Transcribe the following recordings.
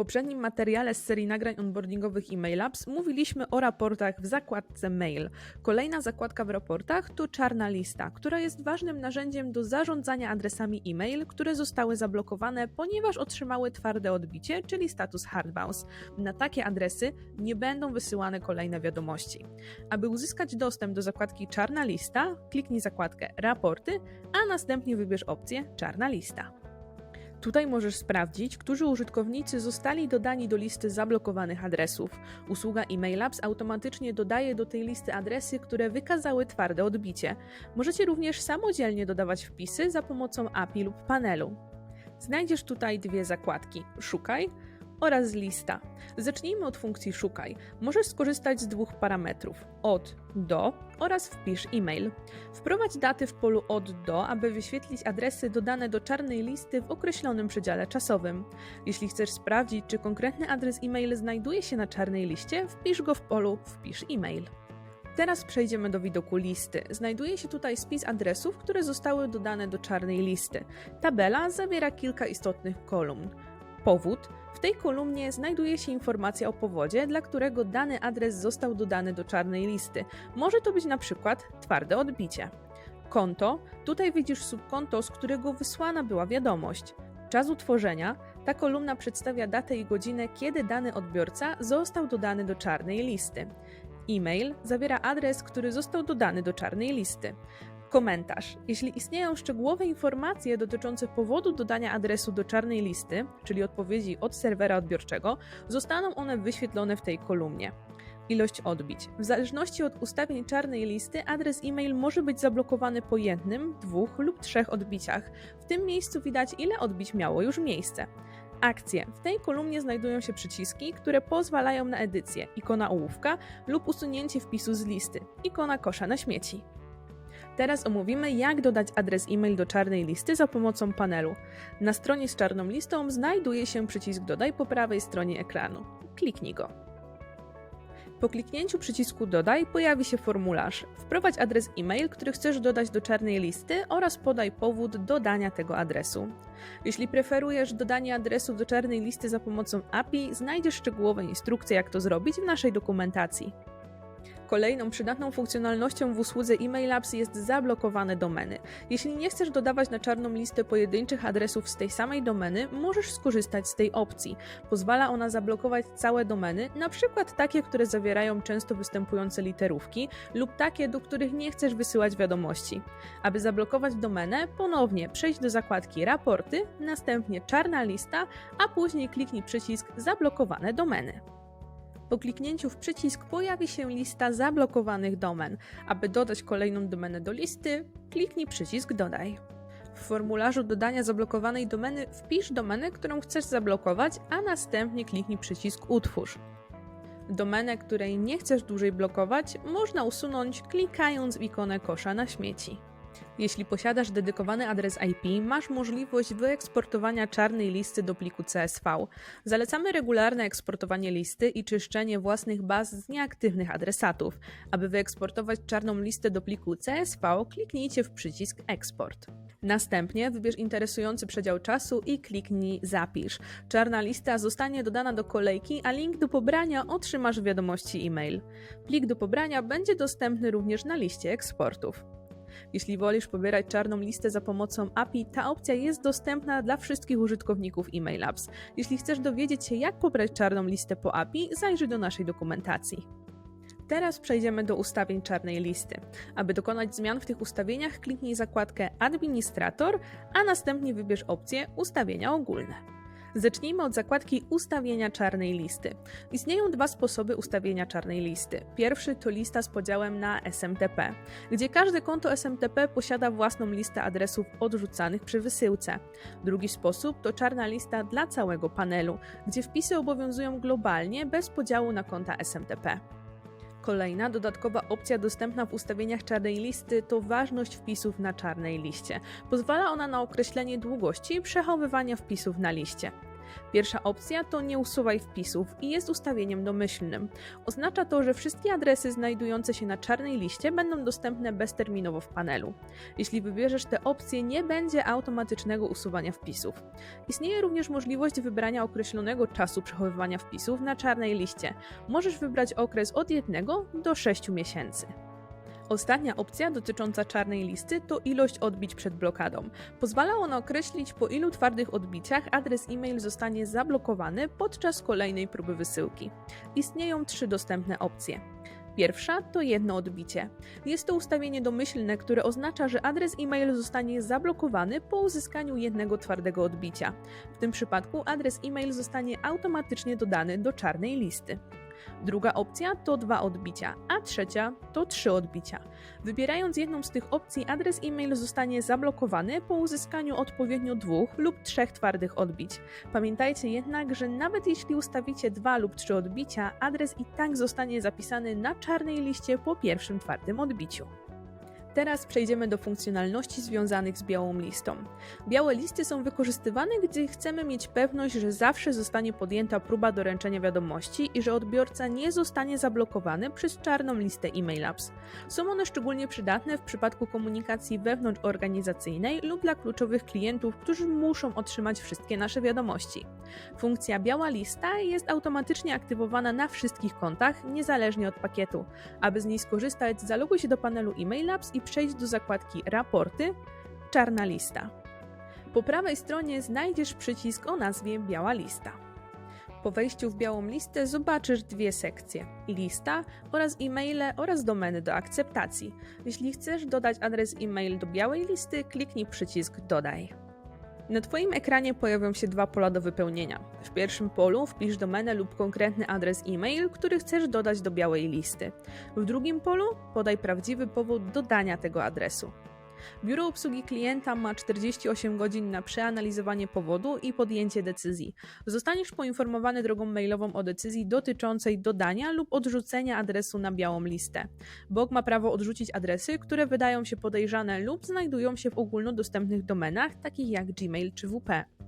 poprzednim materiale z serii nagrań onboardingowych e-mailapps mówiliśmy o raportach w zakładce Mail. Kolejna zakładka w raportach to czarna lista, która jest ważnym narzędziem do zarządzania adresami e-mail, które zostały zablokowane, ponieważ otrzymały twarde odbicie, czyli status hard bounce. Na takie adresy nie będą wysyłane kolejne wiadomości. Aby uzyskać dostęp do zakładki czarna lista, kliknij zakładkę raporty, a następnie wybierz opcję czarna lista. Tutaj możesz sprawdzić, którzy użytkownicy zostali dodani do listy zablokowanych adresów. Usługa EmailApps automatycznie dodaje do tej listy adresy, które wykazały twarde odbicie. Możecie również samodzielnie dodawać wpisy za pomocą API lub panelu. Znajdziesz tutaj dwie zakładki: Szukaj oraz lista. Zacznijmy od funkcji Szukaj. Możesz skorzystać z dwóch parametrów: od do oraz wpisz e-mail. Wprowadź daty w polu od do, aby wyświetlić adresy dodane do czarnej listy w określonym przedziale czasowym. Jeśli chcesz sprawdzić, czy konkretny adres e-mail znajduje się na czarnej liście, wpisz go w polu wpisz e-mail. Teraz przejdziemy do widoku listy. Znajduje się tutaj spis adresów, które zostały dodane do czarnej listy. Tabela zawiera kilka istotnych kolumn. Powód. W tej kolumnie znajduje się informacja o powodzie, dla którego dany adres został dodany do czarnej listy. Może to być na przykład twarde odbicie. Konto. Tutaj widzisz subkonto, z którego wysłana była wiadomość. Czas utworzenia. Ta kolumna przedstawia datę i godzinę, kiedy dany odbiorca został dodany do czarnej listy. E-mail zawiera adres, który został dodany do czarnej listy. Komentarz. Jeśli istnieją szczegółowe informacje dotyczące powodu dodania adresu do czarnej listy, czyli odpowiedzi od serwera odbiorczego, zostaną one wyświetlone w tej kolumnie. Ilość odbić. W zależności od ustawień czarnej listy, adres e-mail może być zablokowany po jednym, dwóch lub trzech odbiciach. W tym miejscu widać, ile odbić miało już miejsce. Akcje. W tej kolumnie znajdują się przyciski, które pozwalają na edycję, ikona ołówka lub usunięcie wpisu z listy, ikona kosza na śmieci. Teraz omówimy, jak dodać adres e-mail do czarnej listy za pomocą panelu. Na stronie z czarną listą znajduje się przycisk Dodaj po prawej stronie ekranu. Kliknij go. Po kliknięciu przycisku Dodaj pojawi się formularz. Wprowadź adres e-mail, który chcesz dodać do czarnej listy oraz podaj powód dodania tego adresu. Jeśli preferujesz dodanie adresu do czarnej listy za pomocą API, znajdziesz szczegółowe instrukcje, jak to zrobić w naszej dokumentacji. Kolejną przydatną funkcjonalnością w usłudze EmailApps jest zablokowane domeny. Jeśli nie chcesz dodawać na czarną listę pojedynczych adresów z tej samej domeny, możesz skorzystać z tej opcji. Pozwala ona zablokować całe domeny, na przykład takie, które zawierają często występujące literówki lub takie, do których nie chcesz wysyłać wiadomości. Aby zablokować domenę, ponownie przejdź do zakładki Raporty, następnie czarna lista, a później kliknij przycisk Zablokowane domeny. Po kliknięciu w przycisk pojawi się lista zablokowanych domen. Aby dodać kolejną domenę do listy, kliknij przycisk Dodaj. W formularzu dodania zablokowanej domeny wpisz domenę, którą chcesz zablokować, a następnie kliknij przycisk Utwórz. Domenę, której nie chcesz dłużej blokować, można usunąć klikając w ikonę kosza na śmieci. Jeśli posiadasz dedykowany adres IP, masz możliwość wyeksportowania czarnej listy do pliku CSV. Zalecamy regularne eksportowanie listy i czyszczenie własnych baz z nieaktywnych adresatów. Aby wyeksportować czarną listę do pliku CSV, kliknijcie w przycisk Export. Następnie wybierz interesujący przedział czasu i kliknij Zapisz. Czarna lista zostanie dodana do kolejki, a link do pobrania otrzymasz w wiadomości e-mail. Plik do pobrania będzie dostępny również na liście eksportów. Jeśli wolisz pobierać czarną listę za pomocą API, ta opcja jest dostępna dla wszystkich użytkowników EmailApps. Jeśli chcesz dowiedzieć się, jak pobrać czarną listę po API, zajrzyj do naszej dokumentacji. Teraz przejdziemy do ustawień czarnej listy. Aby dokonać zmian w tych ustawieniach, kliknij zakładkę Administrator, a następnie wybierz opcję Ustawienia ogólne. Zacznijmy od zakładki Ustawienia czarnej listy. Istnieją dwa sposoby ustawienia czarnej listy. Pierwszy to lista z podziałem na SMTP, gdzie każde konto SMTP posiada własną listę adresów odrzucanych przy wysyłce. Drugi sposób to czarna lista dla całego panelu, gdzie wpisy obowiązują globalnie bez podziału na konta SMTP. Kolejna dodatkowa opcja dostępna w ustawieniach czarnej listy to ważność wpisów na czarnej liście. Pozwala ona na określenie długości przechowywania wpisów na liście. Pierwsza opcja to nie usuwaj wpisów i jest ustawieniem domyślnym. Oznacza to, że wszystkie adresy znajdujące się na czarnej liście będą dostępne bezterminowo w panelu. Jeśli wybierzesz tę opcję, nie będzie automatycznego usuwania wpisów. Istnieje również możliwość wybrania określonego czasu przechowywania wpisów na czarnej liście. Możesz wybrać okres od 1 do 6 miesięcy. Ostatnia opcja dotycząca czarnej listy to ilość odbić przed blokadą. Pozwala ona określić po ilu twardych odbiciach adres e-mail zostanie zablokowany podczas kolejnej próby wysyłki. Istnieją trzy dostępne opcje. Pierwsza to jedno odbicie. Jest to ustawienie domyślne, które oznacza, że adres e-mail zostanie zablokowany po uzyskaniu jednego twardego odbicia. W tym przypadku adres e-mail zostanie automatycznie dodany do czarnej listy. Druga opcja to dwa odbicia, a trzecia to trzy odbicia. Wybierając jedną z tych opcji, adres e-mail zostanie zablokowany po uzyskaniu odpowiednio dwóch lub trzech twardych odbić. Pamiętajcie jednak, że nawet jeśli ustawicie dwa lub trzy odbicia, adres i tak zostanie zapisany na czarnej liście po pierwszym twardym odbiciu. Teraz przejdziemy do funkcjonalności związanych z białą listą. Białe listy są wykorzystywane, gdy chcemy mieć pewność, że zawsze zostanie podjęta próba doręczenia wiadomości i że odbiorca nie zostanie zablokowany przez czarną listę e-mail apps. Są one szczególnie przydatne w przypadku komunikacji wewnątrzorganizacyjnej lub dla kluczowych klientów, którzy muszą otrzymać wszystkie nasze wiadomości. Funkcja biała lista jest automatycznie aktywowana na wszystkich kontach, niezależnie od pakietu. Aby z niej skorzystać, zaloguj się do panelu e-mail apps i przejdź do zakładki Raporty, Czarna lista. Po prawej stronie znajdziesz przycisk o nazwie Biała lista. Po wejściu w białą listę zobaczysz dwie sekcje: lista oraz e-maile oraz domeny do akceptacji. Jeśli chcesz dodać adres e-mail do białej listy, kliknij przycisk Dodaj. Na Twoim ekranie pojawią się dwa pola do wypełnienia. W pierwszym polu wpisz domenę lub konkretny adres e-mail, który chcesz dodać do białej listy. W drugim polu podaj prawdziwy powód dodania tego adresu. Biuro Obsługi Klienta ma 48 godzin na przeanalizowanie powodu i podjęcie decyzji. Zostaniesz poinformowany drogą mailową o decyzji dotyczącej dodania lub odrzucenia adresu na białą listę. BOG ma prawo odrzucić adresy, które wydają się podejrzane lub znajdują się w ogólnodostępnych domenach, takich jak Gmail czy WP.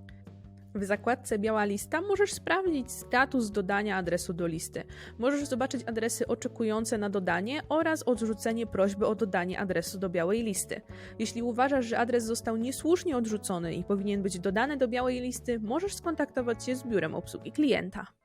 W zakładce Biała lista możesz sprawdzić status dodania adresu do listy. Możesz zobaczyć adresy oczekujące na dodanie oraz odrzucenie prośby o dodanie adresu do białej listy. Jeśli uważasz, że adres został niesłusznie odrzucony i powinien być dodany do białej listy, możesz skontaktować się z biurem obsługi klienta.